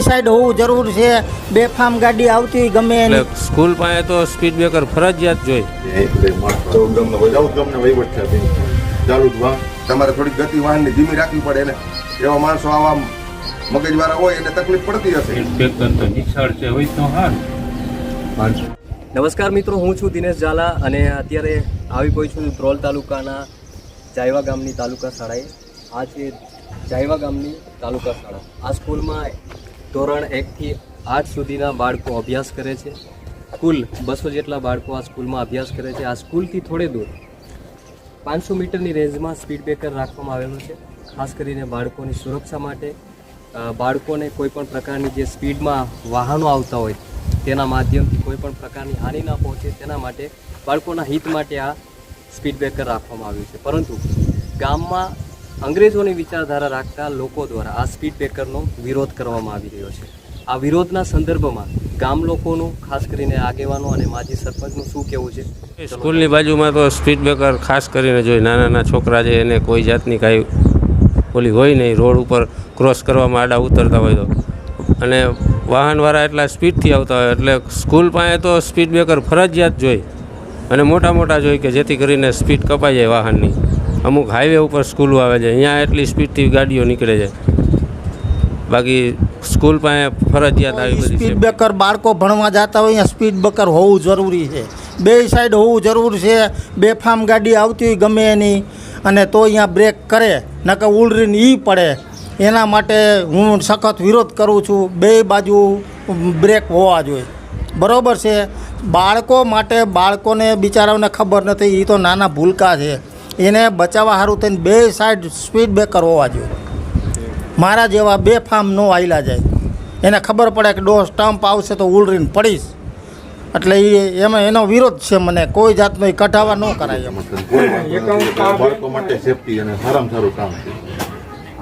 Side હોવું જરૂર છે. બેફામ ગાડી આવતી ગમે સ્કૂલ પાસે તો સ્પીડ બ્રેકર ફરજિયાત જોઈ. તમારે થોડીક ગતિ વાહનની ધીમી રાખવી પડે ને. એવા માણસો આવા મગજવાળા હોય એને તકલીફ પડતી હશે. ઇન્સ્પેક્ટર તો નિશાળ છે હોય તો હાર નમસ્કાર મિત્રો હું છું દિનેશ ઝાલા અને અત્યારે આવી ગઈ છું ધ્રોલ તાલુકાના જાયવા ગામની તાલુકા શાળાએ. આ છે જાયવા ગામની તાલુકા શાળા. આ સ્કૂલમાં ધોરણ એકથી આઠ સુધીના બાળકો અભ્યાસ કરે છે. કુલ બસો જેટલા બાળકો આ સ્કૂલમાં અભ્યાસ કરે છે. આ સ્કૂલથી થોડે દૂર. પાંચસો મીટરની રેન્જમાં સ્પીડ બ્રેકર રાખવામાં આવેલું છે. ખાસ કરીને બાળકોની સુરક્ષા માટે બાળકોને કોઈપણ પ્રકારની જે સ્પીડમાં વાહનો આવતા હોય, તેના માધ્યમથી કોઈપણ પ્રકારની હાનિ ના પહોંચે, તેના માટે બાળકોના હિત માટે આ સ્પીડ બ્રેકર રાખવામાં આવ્યું છે. પરંતુ ગામમાં અંગ્રેજોની વિચારધારા રાખતા લોકો દ્વારા આ સ્પીડ બ્રેકરનો વિરોધ કરવામાં આવી રહ્યો છે. આ વિરોધના સંદર્ભમાં ગામ લોકોનું, ખાસ કરીને આગેવાનો અને માજી સરપંચનું શું કહેવું છે? સ્કૂલની બાજુમાં તો સ્પીડ બ્રેકર ખાસ કરીને જોઈ નાના નાના છોકરા છે, એને કોઈ જાતની કાંઈ ઓલી હોય નહીં, રોડ ઉપર ક્રોસ કરવામાં આડા ઉતરતા હોય તો. અને વાહનવાળા એટલા સ્પીડથી આવતા હોય, એટલે સ્કૂલ પાસે તો સ્પીડ બ્રેકર ફરજિયાત જોઈ અને મોટા મોટા જોઈ કે જેથી કરીને સ્પીડ કપાઈ જાય વાહનની. અમુક હાઈવે ઉપર સ્કૂલો આવે છે. અહીંયા એટલી સ્પીડથી ગાડીઓ નીકળે છે. બાકી સ્કૂલ પાસે ફરજિયાત આવી બધી સ્પીડ બ્રેકર બાળકો ભણવા જતા હોય અહીંયા સ્પીડ બ્રેકર હોવું જરૂરી છે. બે સાઈડ હોવું જરૂર છે. બેફામ ગાડી આવતી હોય ગમે એની અને તો અહીંયા બ્રેક કરે નકર ઉલરીને ઈ પડે. એના માટે હું સખત વિરોધ કરું છું. બે બાજુ બ્રેક હોવા જોઈએ. બરાબર છે? બાળકો માટે બાળકોને બિચારાઓને ખબર નથી. એ તો નાના ભૂલકા છે. એને બચાવવા સારું થઈને બે સાઈડ સ્પીડ બ્રેકર હોવા જોઈએ. મારા જેવા બે ફાર્મ નો આયલા જાય. એને ખબર પડે કે ડો સ્ટમ્પ આવશે તો ઉલરીને પડીશ. એટલે એ એમાં એનો વિરોધ છે મને. કોઈ જાતનો એ કઢાવા ન કરાય. બાળકો માટે સેફટી અને સારામાં સારું કામ છે.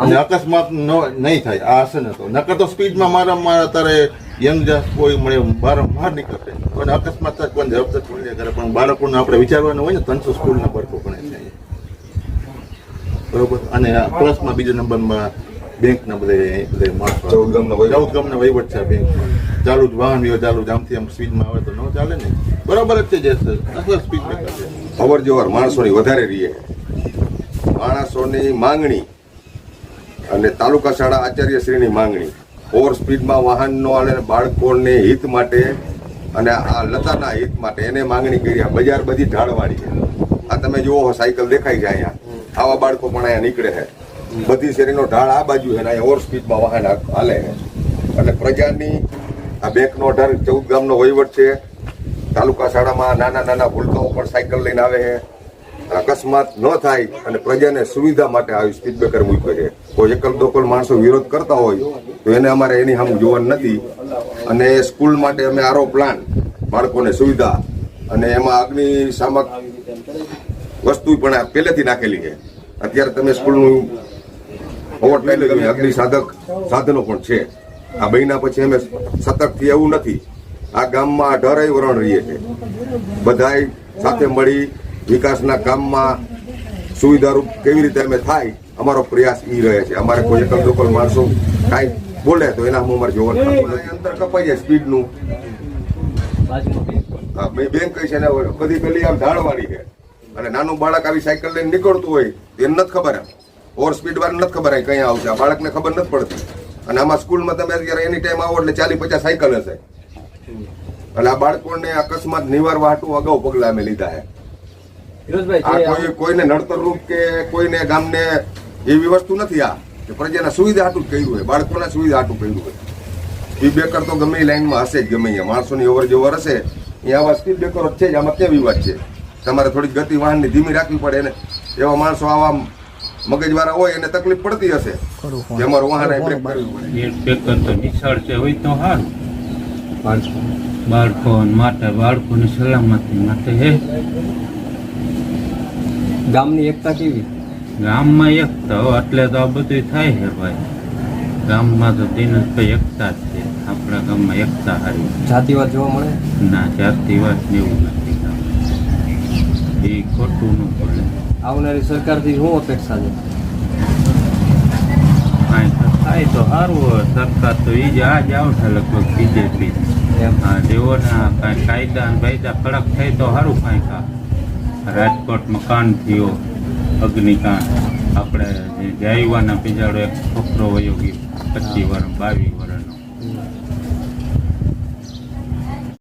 અને અકસ્માત ન નહીં થાય. આ હશે ને તો. નકર તો સ્પીડમાં મારા મારા તારે યંગ કોઈ મળે બહાર નીકળશે. કોઈને અકસ્માત કોઈને જવાબદાર છોડી કરે પણ બાળકોને આપણે વિચારવાનું હોય ને ત્રણસો સ્કૂલના બાળકો ભણે છે. બરોબર? અને આ પ્લસમાં બીજા નંબરમાં બેંકના બધે બધે માણસો ચૌદ ગામનો વહીવટ. છે બેંક ચાલુ જ વાહન વ્યવહાર ચાલુ જ આમથી આમ સ્પીડમાં આવે તો ન ચાલે ને. બરાબર જ છે જે અસર સ્પીડ અવર જવર માણસોની વધારે રહીએ માણસોની માંગણી અને તાલુકા શાળા આચાર્યશ્રીની માંગણી. ઓવર સ્પીડમાં વાહનનો ન અને બાળકોને હિત માટે અને આ લતાના હિત માટે એને માંગણી કરી. આ બજાર બધી ઢાળવાળી છે. આ તમે જુઓ સાયકલ દેખાય છે અહીંયા. આવા બાળકો પણ અહીંયા નીકળે છે. બધી શેરીનો ઢાળ આ બાજુ છે અહીંયા ઓવર સ્પીડમાં વાહન હાલે છે. અને પ્રજાની આ બેંકનો અઢાર ચૌદ ગામનો વહીવટ છે. તાલુકા શાળામાં નાના નાના ભૂલકાઓ પણ સાયકલ લઈને આવે છે. અકસ્માત ન થાય અને પ્રજાને સુવિધા માટે આવી સ્પીડ બ્રેકર મૂક્યો છે. કોઈ એકલ દોકલ માણસો વિરોધ કરતા હોય તો એને અમારે એની સામે જોવાનું નથી. અને સ્કૂલ માટે અમે આરો પ્લાન બાળકોને સુવિધા. અને એમાં અગ્નિશામક વસ્તુ પણ આ પહેલેથી નાખેલી છે. અત્યારે તમે સ્કૂલનું ઓવરટાઈમ તમે અગ્નિ સાધક સાધનો પણ છે. આ મહિના પછી અમે સતર્કથી એવું નથી. આ ગામમાં અઢારેય વરણ રહીએ છે. બધાય સાથે મળી વિકાસના કામમાં સુવિધારૂપ કેવી રીતે અમે થાય અમારો પ્રયાસ એ રહે છે. અમારે કોઈ એકલ દોકલ માણસો કાંઈ બોલે તો એના હું અમારે જોવાનું. અંતર કપાઈ જાય સ્પીડનું. બાજુમાં બેંક. કહી બેંક કઈ છે ને બધી પેલી આમ ઢાળવાળી છે. અને નાનું બાળક આવી સાયકલ લઈને નીકળતું હોય એને નથી ખબર ઓવર સ્પીડ વાળા નથી ખબર કઈ આવશે. આ બાળકને ખબર નથી પડતી. અને આમાં સ્કૂલમાં તમે અત્યારે એની ટાઈમ આવો એટલે ચાલી પચાસ સાયકલ હશે. એટલે આ બાળકોને અકસ્માત નિવારવા હાટું અગાઉ પગલા અમે લીધા છે. આ કોઈ કોઈને નડતર રૂપ કે કોઈને ગામને એવી વસ્તુ નથી આ કે પ્રજાના સુવિધા હાટું જ કર્યું હોય બાળકોના સુવિધા હાટું કર્યું હોય. સ્પીડ બ્રેકર તો ગમે એ લાઈનમાં હશે જ ગમે અહીંયા. માણસોની અવર જવર હશે. અહીંયા આવા સ્પીડ બ્રેકરો છે જ. આમાં ક્યાં વિવાદ છે? તમારે થોડીક ગતિ વાહનની ધીમી રાખવી પડે ને એવા માણસો આવા મગજવાળા હોય એને તકલીફ પડતી હશે. કે અમારું વાહન બ્રેક કરવું તો નિશાળ છે હોય તો હાર. બાળકો માટે બાળકોની સલામતી માટે હે? ગામની એકતા કેવી? ગામમાં એકતા હો એટલે તો આ બધું થાય છે ભાઈ. ગામમાં તો દિનેશભાઈ એકતા જ છે. આપણા ગામમાં એકતા હારી. જાતિવાદ જોવા મળે? ના જાતિવાદ ને એવું નથી. એ ખોટું ન પડે આવનારી સરકારથી શું અપેક્ષા છે? થાય તો સારું સરકાર તો એ જ આ જ આવશે લગભગ બીજેપી તેઓના કાંઈ કાયદા અને કાયદા કડક થાય તો સારું કાંઈક આ રાજકોટમાં મકાન થયો અગ્નિકાંડ. આપણે જે જાયવાના પીજાડો એક છોકરો વયો ગયો પચીસ વર્ષ બાવીસ વર્ષનો